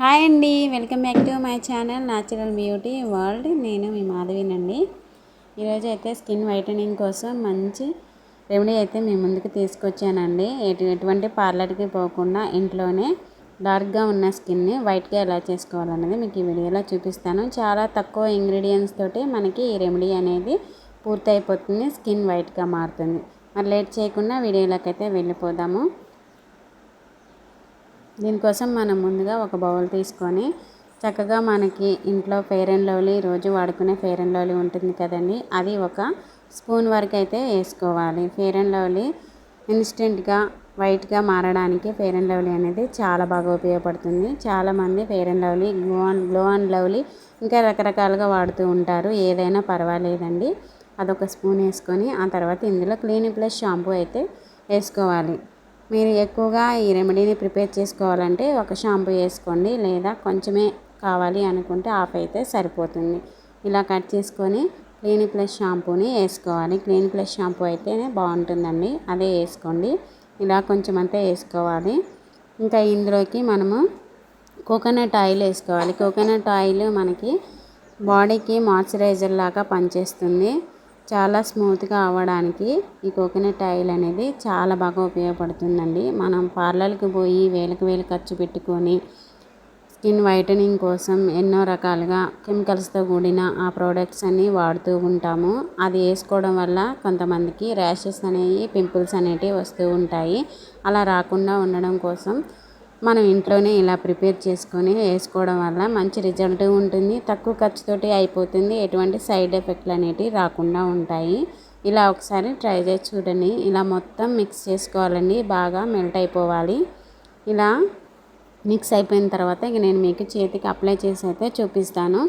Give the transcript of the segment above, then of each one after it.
Hi అండి welcome back to my channel natural beauty world. నేను మీ మాధవినండి. ఈరోజు అయితే స్కిన్ వైటనింగ్ కోసం మంచి రెమెడీ అయితే మీ ముందుకు తీసుకొచ్చానండి. ఎటు ఎటువంటి పార్లర్కి పోకుండా ఇంట్లోనే డార్క్గా ఉన్న స్కిన్ని వైట్గా ఎలా చేసుకోవాలనేది మీకు ఈ వీడియోలో చూపిస్తాను. చాలా తక్కువ ఇంగ్రీడియంట్స్ తోటి మనకి ఈ రెమెడీ అనేది పూర్తయిపోతుంది స్కిన్ వైట్గా మారుతుంది. మరి లేట్ చేయకుండా వీడియోలోకి అయితే వెళ్ళిపోదాము. దీనికోసం మనం ముందుగా ఒక బౌల్ తీసుకొని చక్కగా మనకి ఇంట్లో ఫెయిర్ అండ్ లవ్లీ రోజు వాడుకునే ఫెయిర్ అండ్ లవ్లీ ఉంటుంది కదండి. అది ఒక స్పూన్ వరకు అయితే వేసుకోవాలి. ఫెయిర్ అండ్ లవ్లీ ఇన్స్టెంట్గా వైట్గా మారడానికి ఫెయిర్ అండ్ లవ్లీ అనేది చాలా బాగా ఉపయోగపడుతుంది. చాలామంది fair and lovely glow and glow and lovely ఇంకా రకరకాలుగా వాడుతూ ఉంటారు. ఏదైనా పర్వాలేదండి. అదొక స్పూన్ వేసుకొని ఆ తర్వాత ఇందులో క్లీన్ ప్లస్ షాంపూ అయితే వేసుకోవాలి. మీరు ఎక్కువగా ఈ రెమెడీని ప్రిపేర్ చేసుకోవాలంటే ఒక షాంపూ వేసుకోండి లేదా కొంచెమే కావాలి అనుకుంటే ఆఫ్ అయితే సరిపోతుంది. ఇలా కట్ చేసుకొని క్లీన్ ప్లస్ షాంపూని వేసుకోవాలి. క్లీన్ ప్లస్ షాంపూ అయితేనే బాగుంటుందండి. అదే వేసుకోండి. ఇలా కొంచెం అంతా వేసుకోవాలి. ఇంకా ఇందులోకి మనము కోకోనట్ ఆయిల్ వేసుకోవాలి. కోకోనట్ ఆయిల్ మనకి బాడీకి మాయిశ్చరైజర్ లాగా పనిచేస్తుంది. చాలా స్మూత్గా అవ్వడానికి ఈ కోకోనట్ ఆయిల్ అనేది చాలా బాగా ఉపయోగపడుతుందండి. మనం పార్లర్కి పోయి వేలకు వేలు ఖర్చు పెట్టుకొని స్కిన్ వైటనింగ్ కోసం ఎన్నో రకాలుగా కెమికల్స్తో కూడిన ఆ ప్రోడక్ట్స్ అన్నీ వాడుతూ ఉంటాము. అది వేసుకోవడం వల్ల కొంతమందికి ర్యాషెస్ అనేవి పింపుల్స్ అనేటివి వస్తూ ఉంటాయి. అలా రాకుండా ఉండడం కోసం మనం ఇంట్లోనే ఇలా ప్రిపేర్ చేసుకొని వేసుకోవడం వల్ల మంచి రిజల్ట్ ఉంటుంది. తక్కువ ఖర్చుతోటి అయిపోతుంది. ఎటువంటి సైడ్ ఎఫెక్ట్లు అనేటివి రాకుండా ఉంటాయి. ఇలా ఒకసారి ట్రై చేసి చూడండి. ఇలా మొత్తం మిక్స్ చేసుకోవాలండి. బాగా మెల్ట్ అయిపోవాలి. ఇలా మిక్స్ అయిపోయిన తర్వాత ఇక నేను మీకు చేతికి అప్లై చేసి అయితే చూపిస్తాను.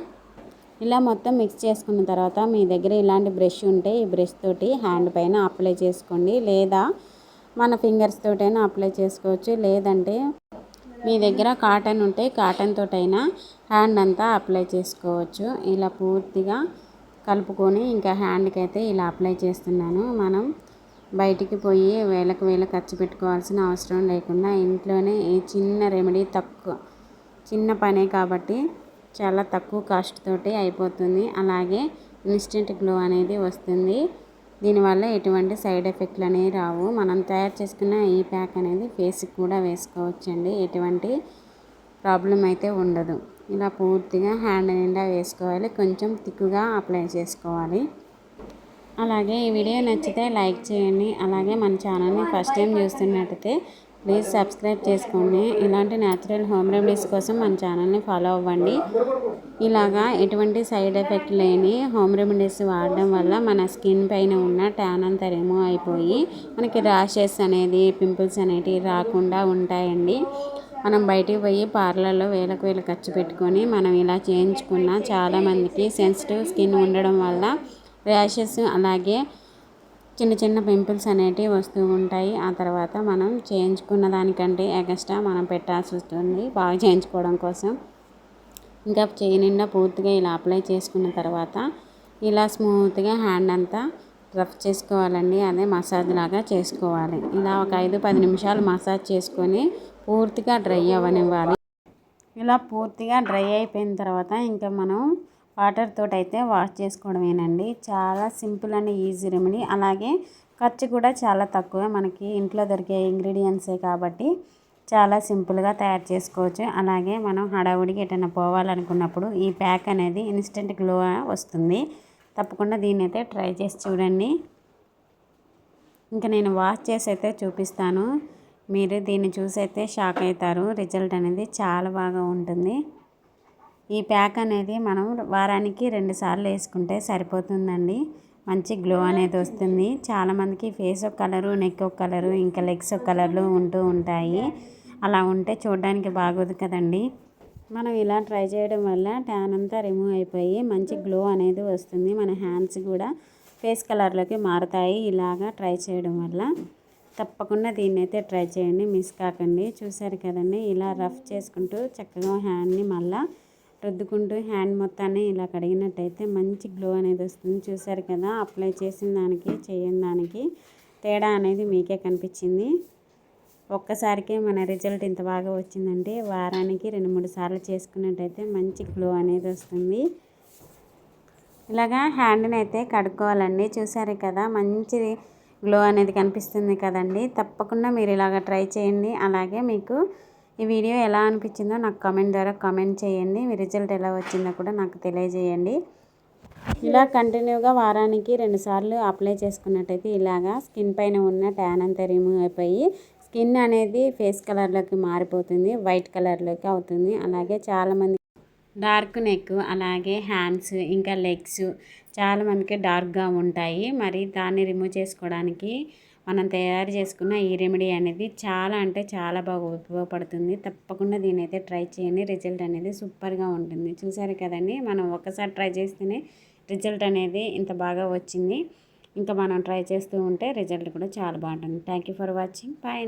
ఇలా మొత్తం మిక్స్ చేసుకున్న తర్వాత మీ దగ్గర ఇలాంటి బ్రష్ ఉంటే ఈ బ్రష్ తోటి హ్యాండ్ పైన అప్లై చేసుకోండి. లేదా మన ఫింగర్స్ తోటైనా అప్లై చేసుకోవచ్చు. లేదంటే మీ దగ్గర కాటన్ ఉంటే కాటన్ తోటైనా హ్యాండ్ అంతా అప్లై చేసుకోవచ్చు. ఇలా పూర్తిగా కలుపుకొని ఇంకా హ్యాండ్కి అయితే ఇలా అప్లై చేస్తున్నాను. మనం బయటికి పోయి వేలకు వేల ఖర్చు పెట్టుకోవాల్సిన అవసరం లేకుండా ఇంట్లోనే ఈ చిన్న రెమెడీ తక్కువ చిన్న పనే కాబట్టి చాలా తక్కువ కాస్ట్ తోటి అయిపోతుంది. అలాగే ఇన్స్టెంట్ గ్లో అనేది వస్తుంది. దీనివల్ల ఎటువంటి సైడ్ ఎఫెక్ట్లు అనేవి రావు. మనం తయారు చేసుకున్న ఈ ప్యాక్ అనేది ఫేస్కి కూడా వేసుకోవచ్చండి. ఎటువంటి ప్రాబ్లం అయితే ఉండదు. ఇలా పూర్తిగా హ్యాండ్ నిండా వేసుకోవాలి. కొంచెం తిక్కుగా అప్లై చేసుకోవాలి. అలాగే ఈ వీడియో నచ్చితే లైక్ చేయండి. అలాగే మన ఛానల్ని ఫస్ట్ టైం చూస్తున్నట్టయితే ప్లీజ్ సబ్స్క్రైబ్ చేసుకోండి. ఇలాంటి న్యాచురల్ హోమ్ రెమెడీస్ కోసం మన ఛానల్ని ఫాలో అవ్వండి. ఇలాగా ఎటువంటి సైడ్ ఎఫెక్ట్ లేని హోమ్ రెమెడీస్ వాడడం వల్ల మన స్కిన్ పైన ఉన్న ట్యాన్ అంతా రిమూవ్ అయిపోయి మనకి ర్యాషెస్ అనేది పింపుల్స్ అనేటివి రాకుండా ఉంటాయండి. మనం బయటికి పోయి పార్లర్లో వేలకు వేలు ఖర్చు పెట్టుకొని మనం ఇలా చేయించుకున్న చాలామందికి సెన్సిటివ్ స్కిన్ ఉండడం వల్ల ర్యాషెస్ అలాగే చిన్న చిన్న పింపుల్స్ అనేటివి వస్తూ ఉంటాయి. ఆ తర్వాత మనం చేయించుకున్న దానికంటే ఎక్స్ట్రా మనం పెట్టాల్సి వస్తుంది బాగా చేయించుకోవడం కోసం. ఇంకా చేయి నిండా పూర్తిగా ఇలా అప్లై చేసుకున్న తర్వాత ఇలా స్మూత్గా హ్యాండ్ అంతా రఫ్ చేసుకోవాలండి. అదే మసాజ్ లాగా చేసుకోవాలి. ఇలా ఒక ఐదు పది నిమిషాలు మసాజ్ చేసుకొని పూర్తిగా డ్రై అవ్వనివ్వాలి. ఇలా పూర్తిగా డ్రై అయిపోయిన తర్వాత ఇంకా మనం వాటర్ తోటి అయితే వాష్ చేసుకోవడమేనండి. చాలా సింపుల్ అండ్ ఈజీ రెమెడీ. అలాగే ఖర్చు కూడా చాలా తక్కువ మనకి. ఇంట్లో దొరికే ఇంగ్రీడియంట్సే కాబట్టి చాలా సింపుల్గా తయారు చేసుకోవచ్చు. అలాగే మనం హడావుడికి ఎటైనా పోవాలనుకున్నప్పుడు ఈ ప్యాక్ అనేది ఇన్స్టెంట్ గ్లో వస్తుంది. తప్పకుండా దీన్ని అయితే ట్రై చేసి చూడండి. ఇంకా నేను వాష్ చేసి అయితే చూపిస్తాను. మీరు దీన్ని చూసి అయితే షాక్ అవుతారు. రిజల్ట్ అనేది చాలా బాగా ఉంటుంది. ఈ ప్యాక్ అనేది మనం వారానికి రెండు సార్లు వేసుకుంటే సరిపోతుందండి. మంచి గ్లో అనేది వస్తుంది. చాలామందికి ఫేస్ ఒక కలరు నెక్ ఒక కలరు ఇంకా లెగ్స్ ఒక కలర్లు ఉంటూ ఉంటాయి. అలా ఉంటే చూడడానికి బాగోదు కదండి. మనం ఇలా ట్రై చేయడం వల్ల ట్యాన్ అంతా రిమూవ్ అయిపోయి మంచి గ్లో అనేది వస్తుంది. మన హ్యాండ్స్ కూడా ఫేస్ కలర్లోకి మారుతాయి. ఇలాగా ట్రై చేయడం వల్ల తప్పకుండా దీన్ని అయితే ట్రై చేయండి. మిస్ కాకండి. చూసారు కదండి. ఇలా రఫ్ చేసుకుంటూ చక్కగా హ్యాండ్ని మళ్ళీ రుద్దుకుంటూ హ్యాండ్ మొత్తాన్ని ఇలా కడిగినట్టయితే మంచి గ్లో అనేది వస్తుంది. చూసారు కదా అప్లై చేసిన దానికి చేయని దానికి తేడా అనేది మీకే కనిపించింది. ఒక్కసారికే మన రిజల్ట్ ఇంత బాగా వచ్చిందంటే వారానికి రెండు మూడు సార్లు చేసుకున్నట్టయితే మంచి గ్లో అనేది వస్తుంది. ఇలాగా హ్యాండ్ని అయితే కడుక్కోవాలండి. చూసారు కదా మంచి గ్లో అనేది కనిపిస్తుంది కదండి. తప్పకుండా మీరు ఇలాగ ట్రై చేయండి. అలాగే మీకు ఈ వీడియో ఎలా అనిపించిందో నాకు కమెంట్ ద్వారా కమెంట్ చేయండి. మీ రిజల్ట్ ఎలా వచ్చిందో కూడా నాకు తెలియజేయండి. ఇలా కంటిన్యూగా వారానికి రెండుసార్లు అప్లై చేసుకున్నట్టయితే ఇలాగా స్కిన్ పైన ఉన్న ట్యాన్ అంతా రిమూవ్ అయిపోయి స్కిన్ అనేది ఫేస్ కలర్లోకి మారిపోతుంది వైట్ కలర్లోకి అవుతుంది. అలాగే చాలామంది డార్క్ నెక్ అలాగే హ్యాండ్స్ ఇంకా లెగ్స్ చాలామందికి డార్క్గా ఉంటాయి. మరి దాన్ని రిమూవ్ చేసుకోవడానికి మనం తయారు చేసుకున్న ఈ రెమెడీ అనేది చాలా అంటే చాలా బాగా ఉపయోగపడుతుంది. తప్పకుండా దీని అయితే ట్రై చేయండి. రిజల్ట్ అనేది సూపర్గా ఉంటుంది. చూసారు కదండి? మనం ఒకసారి ట్రై చేస్తేనే రిజల్ట్ అనేది ఇంత బాగా వచ్చింది. ఇంకా మనం ట్రై చేస్తూ ఉంటే రిజల్ట్ కూడా చాలా బాగుంటుంది. Thank you for watching. Bye